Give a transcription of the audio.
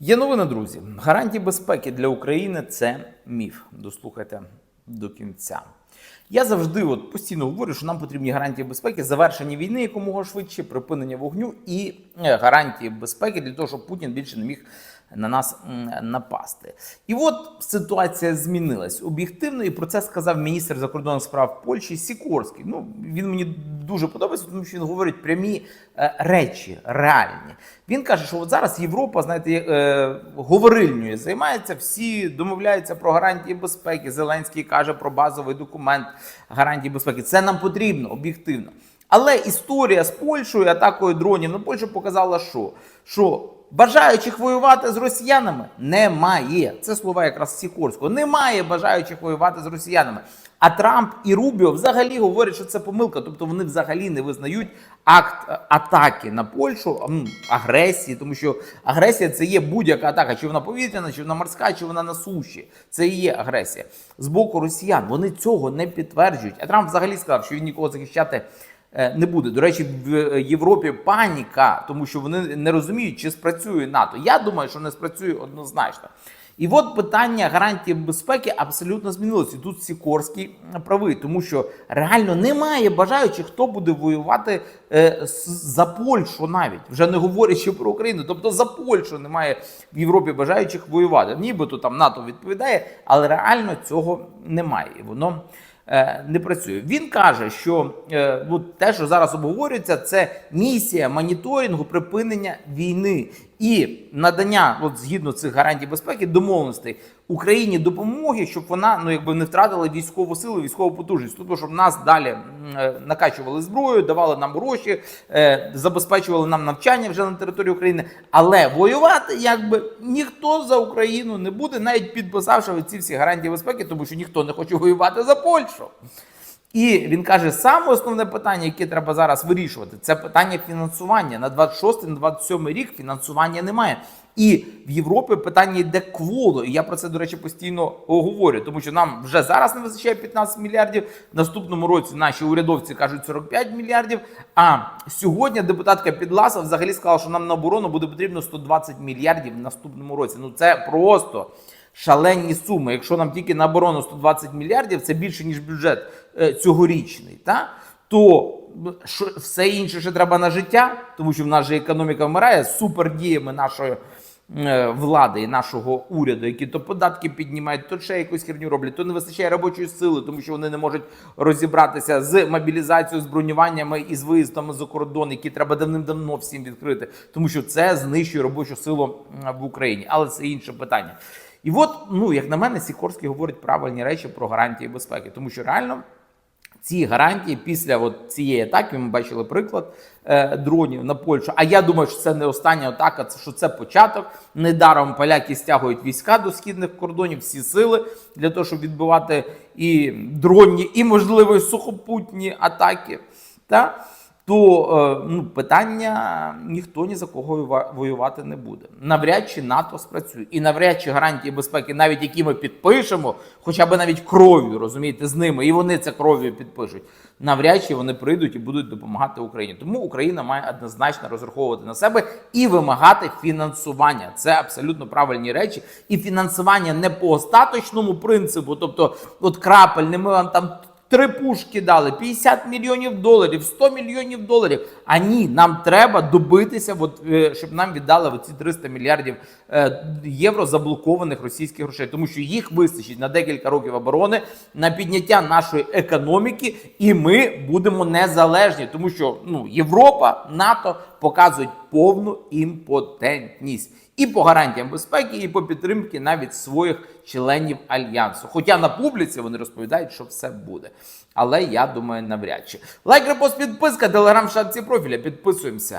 Є новина, друзі. Гарантії безпеки для України це міф. Дослухайте до кінця. Я завжди от постійно говорю, що нам потрібні гарантії безпеки, завершення війни якомога швидше, припинення вогню і е, гарантії безпеки для того, щоб Путін більше не міг на нас напасти. І от ситуація змінилась об'єктивно, і про це сказав міністр закордонних справ Польщі Сікорський. Ну він мені дуже подобається, тому що він говорить прямі е, речі, реальні. Він каже, що от зараз Європа, знаєте, е, говорильньою займається, всі домовляються про гарантії безпеки. Зеленський каже про базовий документ гарантії безпеки. Це нам потрібно об'єктивно. Але історія з Польщею, атакою дронів на Польщу показала, що, що бажаючих воювати з росіянами немає. Це слова якраз Сікорського. Немає бажаючих воювати з росіянами. А Трамп і Рубіо взагалі говорять, що це помилка. Тобто вони взагалі не визнають акт е, атаки на Польщу, агресії, тому що агресія це є будь-яка атака, чи вона повітряна, чи вона морська, чи вона на суші. Це і є агресія з боку росіян. Вони цього не підтверджують. А Трамп взагалі сказав, що він нікого захищати. Е, Не буде. До речі, в е, Європі паніка, тому що вони не розуміють, чи спрацює НАТО. Я думаю, що не спрацює однозначно. І от питання гарантії безпеки абсолютно змінилося. І тут Сікорський правий, тому що реально немає бажаючих, хто буде воювати е, за Польщу навіть, вже не говорячи про Україну. Тобто за Польщу немає в Європі бажаючих воювати. Нібито там НАТО відповідає, але реально цього немає. І воно не працює. Він каже, що ну, те, що зараз обговорюється, це місія моніторингу припинення війни і надання, от згідно цих гарантій безпеки, домовленостей Україні допомоги, щоб вона ну якби не втратила військову силу, військову потужність, тобто щоб нас далі е, накачували зброю, давали нам гроші, е, забезпечували нам навчання вже на території України. Але воювати якби ніхто за Україну не буде, навіть підписавши ці всі гарантії безпеки, тому що ніхто не хоче воювати за Польщу. І він каже, саме основне питання, яке треба зараз вирішувати, це питання фінансування. На 26 на 27 рік фінансування немає. І в Європі питання йде кволо. І я про це, до речі, постійно говорю, тому що нам вже зараз не вистачає 15 мільярдів. В наступному році наші урядовці кажуть 45 мільярдів. А сьогодні депутатка Підласа взагалі сказала, що нам на оборону буде потрібно 120 мільярдів в наступному році. Ну це просто шалені суми. Якщо нам тільки на оборону 120 мільярдів, це більше ніж бюджет е, цьогорічний, та то все інше ще треба на життя, тому що в нас же економіка вмирає з супердіями нашої е, влади і нашого уряду, які то податки піднімають, то ще якусь херню роблять, то не вистачає робочої сили, тому що вони не можуть розібратися з мобілізацією, з бронюваннями і з виїздами за кордон, які треба давним-давно всім відкрити, тому що це знищує робочу силу в Україні. Але це інше питання. І от, ну як на мене, Сікорський говорить правильні речі про гарантії безпеки, тому що реально. Ці гарантії після от цієї атаки ми бачили приклад е, дронів на Польщу. А я думаю, що це не остання атака, це що це початок. Недаром поляки стягують війська до східних кордонів, всі сили для того, щоб відбивати і дронні, і можливо і сухопутні атаки. Та? То е, ну, питання ніхто ні за кого воювати не буде. Навряд чи НАТО спрацює, і навряд чи гарантії безпеки, навіть які ми підпишемо, хоча б навіть кров'ю, розумієте, з ними, і вони це кров'ю підпишуть. Навряд чи вони прийдуть і будуть допомагати Україні. Тому Україна має однозначно розраховувати на себе і вимагати фінансування. Це абсолютно правильні речі. І фінансування не по остаточному принципу, тобто, от крапельне, ми вам там. Три пушки дали 50 мільйонів доларів, 100 мільйонів доларів. А ні, нам треба добитися, от, е, щоб нам віддали оці 300 мільярдів е, євро заблокованих російських грошей, тому що їх вистачить на декілька років оборони, на підняття нашої економіки, і ми будемо незалежні, тому що ну Європа, НАТО показують повну імпотентність і по гарантіям безпеки, і по підтримки навіть своїх членів альянсу. Хоча на публіці вони розповідають, що все буде. Але я думаю, навряд чи лайк, репост, підписка, телеграм, шапці профіля. Підписуємося.